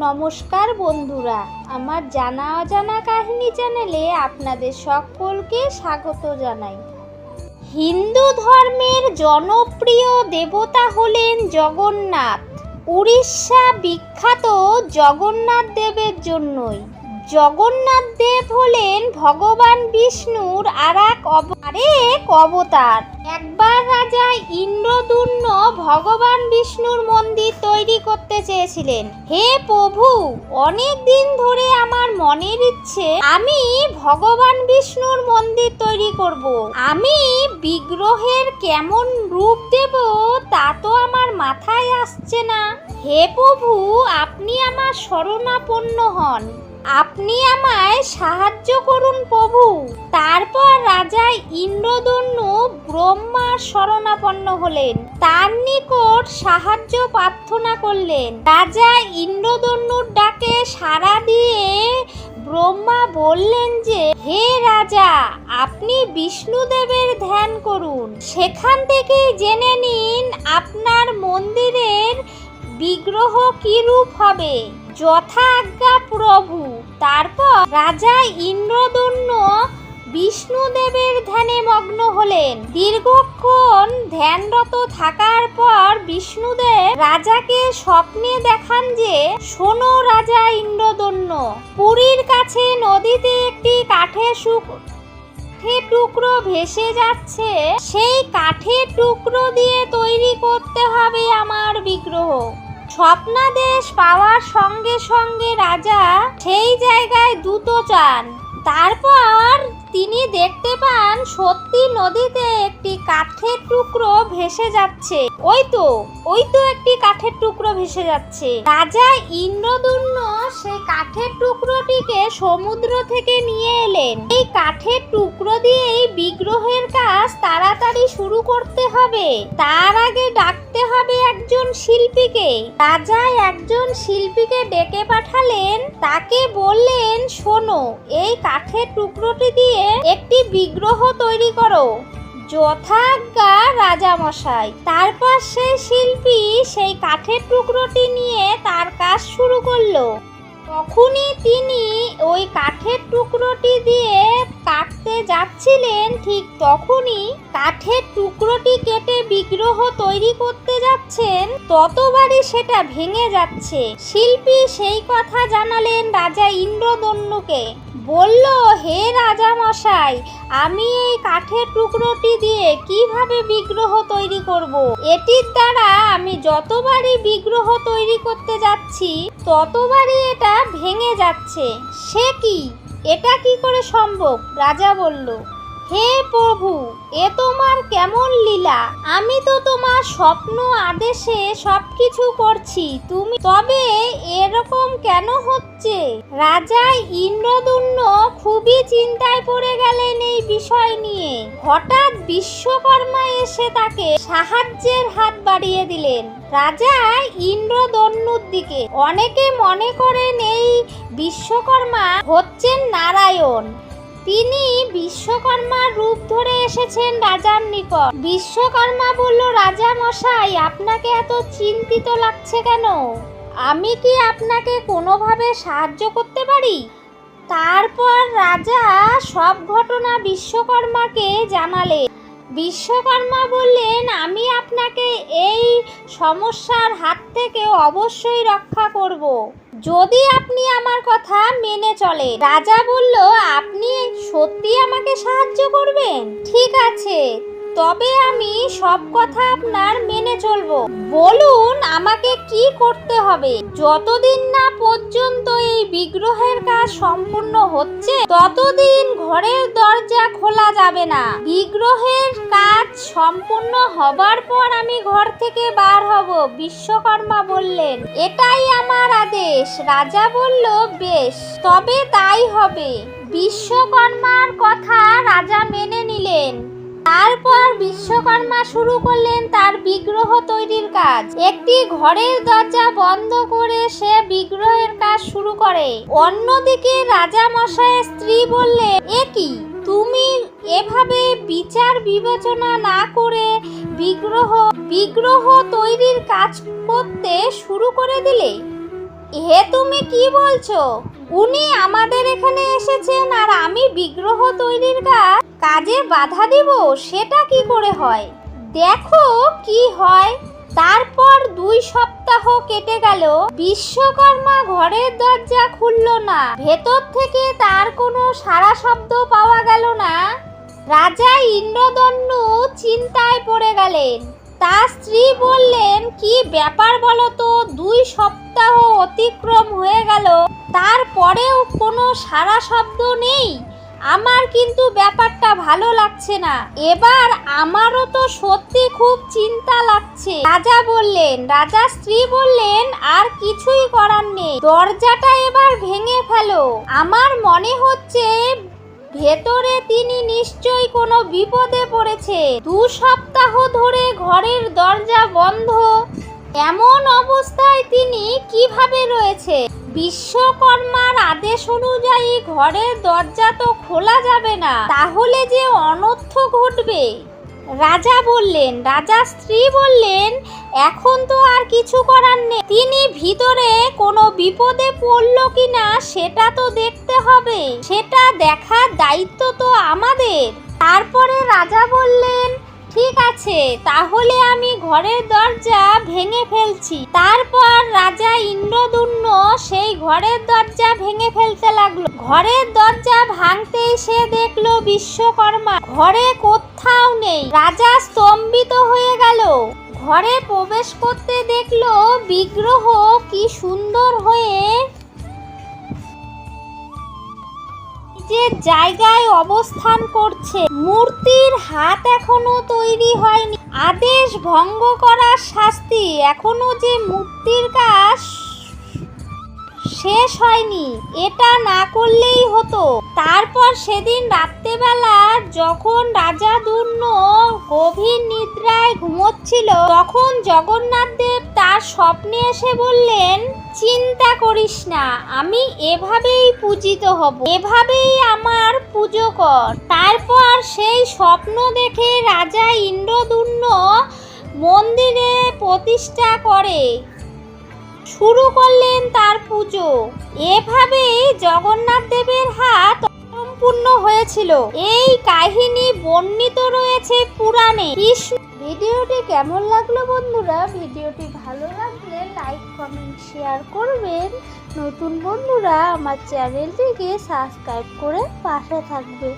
নমস্কার বন্ধুরা, আমার জানা অজানা কাহিনী চ্যানেলে আপনাদের সকলকে স্বাগত জানাই। হিন্দু ধর্মের জনপ্রিয় দেবতা হলেন জগন্নাথ। উড়িষ্যা বিখ্যাত জগন্নাথ দেবের জন্যই। জগন্নাথ দেব হলেন ভগবান বিষ্ণুর আর এক আরেক অবতার একবার রাজা ইন্দ্রদুম্ন ভগবান বিষ্ণুর মন্দির তৈরি করতে চেয়েছিলেন। হে প্রভু, অনেক দিন ধরে আমার মনের ইচ্ছে, আমি ভগবান বিষ্ণুর মন্দির তৈরি করব। আমি বিগ্রহের কেমন রূপ দেব, তা তো আমার মাথায় আসছে না। হে প্রভু, আপনি আমার শরণাপন্ন হন। আপনি আমায় সাহায্য করুন প্রভু। তারপর রাজা ইন্দ্রদন্য ব্রহ্মার শরণাপন্ন হলেন। তার নিকট সাহায্য প্রার্থনা করলেন। রাজা ইন্দ্রদন্যুর ডাকে সাড়া দিয়ে ব্রহ্মা বললেন যে, হে রাজা, আপনি বিষ্ণুদেবের ধ্যান করুন। সেখান থেকে জেনে নিন আপনার মন্দিরের বিগ্রহ রূপ হবে। যথা আজ্ঞা প্রভু। তারপর রাজা ইন্দ্রদন্য বিষ্ণুদেবের ধ্যানে মগ্ন হলেন। দীর্ঘক্ষণ ধ্যানরত থাকার পর বিষ্ণুদেব রাজাকে স্বপ্নে দেখান যে শোনো রাজা ইন্দ্রদন্য, পুরীর কাছে নদীতে একটি কাঠের সুখ কাঠের টুকরো ভেসে যাচ্ছে। সেই কাঠের টুকরো দিয়ে তৈরি করতে হবে আমার বিগ্রহ। স্বপ্নাদেশ পাওয়ার সঙ্গে সঙ্গে রাজা সেই জায়গায় দ্রুত চান তারপর তিনি দেখতে পান সত্যি নদীতে একটি কাঠের টুকরো ভেসে যাচ্ছে। ওই তো ওই তো একটি কাঠের টুকরো ভেসে যাচ্ছে। রাজা ইন্দ্রদুম্ন সেই কাঠের টুকরোটিকে সমুদ্র থেকে নিয়ে এলেন। এই কাঠের টুকরো দিয়েই বিগ্রহের কাজ তাড়াতাড়ি শুরু করতে হবে। তার আগে ডাকতে হবে একজন শিল্পীকে। রাজা একজন শিল্পীকে ডেকে পাঠালেন। তাকে বললেন, শোনো, এই কাঠের টুকরোটি দিয়ে একটি বিগ্রহ তৈরি করো। যথাজ্ঞা রাজামশাই। তারপর সেই শিল্পী সেই কাঠের টুকরোটি নিয়ে তার কাজ শুরু করল। তখনই তিনি ওই কাঠের টুকরোটি দিয়ে কাটতে যাচ্ছিলেন, ঠিক তখনই কাঠের টুকরোটি কেটে বিগ্রহ তৈরি করতে যাচ্ছেন। ততবারই সেটা ভেঙে যাচ্ছে। শিল্পী সেই কথা জানালেন রাজা ইন্দ্রদন্যুকে। বলল, হে রাজা মশাই আমি এই কাঠের টুকরোটি দিয়ে কীভাবে বিগ্রহ তৈরি করব। এটির দ্বারা আমি যতবারই বিগ্রহ তৈরি করতে যাচ্ছি, ততবারই এটা ভেঙে যাচ্ছে। সে কি? এটা কি করে সম্ভব? রাজা বলল। হে প্রভু, এ তোমার কেমন লীলা? আমি তো তোমার স্বপ্ন, আদেশে সবকিছু করছি। তুমি তবে এরকম কেন হচ্ছে? রাজা ইন্দ্রদুম্ন খুবই চিন্তায় পড়ে গেলেন এই বিষয় নিয়ে। হঠাৎ বিশ্বকর্মা এসে তাকে সাহায্যের হাত বাড়িয়ে দিলেন। রাজা ইন্দ্রদন্যুর দিকে। অনেকে মনে করেন এই বিশ্বকর্মা হচ্ছেন নারায়ণ। তিনি বিশ্বকর্মার রূপ ধরে এসেছেন রাজার নিকট। বিশ্বকর্মা বলল, রাজা মশাই, আপনাকে এত চিন্তিত লাগছে কেন? আমি কি আপনাকে কোনোভাবে সাহায্য করতে পারি? তারপর রাজা সব ঘটনা বিশ্বকর্মাকে জানালেন বিশ্বকর্মা বললেন, আমি আপনাকে এই সমস্যার হাত থেকে অবশ্যই রক্ষা করব। যদি আপনি আমার কথা মেনে চলে রাজা বলল, আপনি সত্যি আমাকে সাহায্য করবেন? ঠিক আছে। তবে আমি সব কথা আপনার মেনে চলবো। বলুন, আমাকে কি করতে হবে? যতদিন না পর্যন্ত এই বিগ্রহের কাজ সম্পূর্ণ হচ্ছে, ততদিন ঘরের দরজা খোলা যাবে না। বিগ্রহের কাজ সম্পূর্ণ হবার পর আমি ঘর থেকে বার হব, বিশ্বকর্মা বললেন। এটাই আমার আদেশ, রাজা বলল, বেশ, তবে তাই হবে। বিশ্বকর্মার কথা রাজা মেনে নিলেন। তারপর বিশ্বকর্মা শুরু করলেন তার বিগ্রহ তৈরির কাজ। একটি ঘরের দরজা বন্ধ করে সে বিগ্রহের কাজ শুরু করে। অন্যদিকে রাজা মশাইয়ের স্ত্রী বললে এ কি? তুমি এভাবে বিচার বিবেচনা না করে বিগ্রহ বিগ্রহ তৈরির কাজ করতে শুরু করে দিলে? হে তুমি কি বলছো? উনি আমাদের এখানে এসেছেন আর আমি বিগ্রহ তৈরির কাজ বাধা দিব, সেটা কি করে হয়? দেখো কি হয়। তারপর দুই সপ্তাহ কেটে গেল, বিশ্বকর্মা ঘরের দরজা খুলল না। ভেতর থেকে তার কোনো সারা শব্দ পাওয়া গেল না। রাজা ইন্দ্রদন্নু চিন্তায় পড়ে গেলেন। তার স্ত্রী বললেন, কি ব্যাপার বলো তো? দুই সপ্তাহ অতিক্রম হয়ে গেল। তারপরেও কোনো সারা শব্দ নেই? আমার কিন্তু ব্যাপারটা ভালো লাগছে না। এবার আমারও তো সত্যি খুব চিন্তা লাগছে। রাজা বললেন রাজা স্ত্রী বললেন, আর কিছুই করার নেই। দরজাটা এবার ভেঙে ফেলো। আমার মনে হচ্ছে ভেতরে তিনি নিশ্চয়ই কোনো বিপদে পড়েছে। দু সপ্তাহ ধরে ঘরের দরজা বন্ধ। এমন অবস্থায় তিনি কীভাবে রয়েছে? বিশ্বকর্মার আদেশ অনুযায়ী ঘরের দরজা তো খোলা যাবে না। তাহলে যে অনর্থ ঘটবে? রাজা বললেন, রাজা স্ত্রী বললেন, এখন তো আর কিছু করার নেই। তিনি ভিতরে কোনো বিপদে পড়ল কিনা সেটা তো দেখতে হবে। সেটা দেখার দায়িত্ব তো আমাদের। তারপরে রাজা বললেন ঠিক আছে, তাহলে আমি ঘরের দরজা ভেঙে ফেলছি। তারপর রাজা ইন্দ্রদুম্ন সেই ঘরের দরজা ভেঙে ফেলতে লাগল। ঘরের দরজা ভাঙতেই সে দেখল বিশ্বকর্মা, ঘরে কোথাও নেই। রাজা স্তম্ভিত হয়ে গেল। ঘরে প্রবেশ করতে দেখল বিগ্রহ কি সুন্দর হয়ে নিজের জায়গায় অবস্থান করছে। মূর্তির হাত এখনও তৈরি হয়নি। আদেশ ভঙ্গ করার শাস্তি এখনও যে মূর্তির কাজ শেষ হয়নি। এটা না করলেই হতো। তারপর সেদিন রাত্রেবেলা যখন রাজা দুর্ন গভীর নিদ্রায় ঘুমোচ্ছিল, তখন জগন্নাথ দেব তার স্বপ্নে এসে বললেন, চিন্তা করিস না, আমি এভাবেই পূজিত হব। এভাবেই আমার পুজো কর। তারপর সেই স্বপ্ন দেখে রাজা ইন্দ্রদুম্ন মন্দিরে প্রতিষ্ঠা করে। শুরু করলেন তার পুজো। এভাবেই জগন্নাথ দেবের হাত সম্পূর্ণ হয়েছিল। এই কাহিনী বর্ণিত রয়েছে পুরাণে। কৃষ্ণ ভিডিওটি কেমন লাগল বন্ধুরা? ভিডিওটি ভালো লাগলে লাইক, কমেন্ট, শেয়ার করবেন। নতুন বন্ধুরা, আমার চ্যানেলটিকে সাবস্ক্রাইব করে পাশে থাকবে।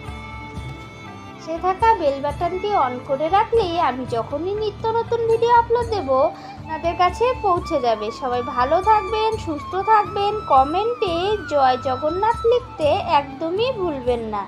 সে থাকা বেল বাটনটি অন করে রাখলেই আমি যখনই নিত্য নতুন ভিডিও আপলোড দেব, আপনাদের কাছে পৌঁছে যাবে। সবাই ভালো থাকবেন, সুস্থ থাকবেন। কমেন্টে জয় জগন্নাথ লিখতে একদমই ভুলবেন না।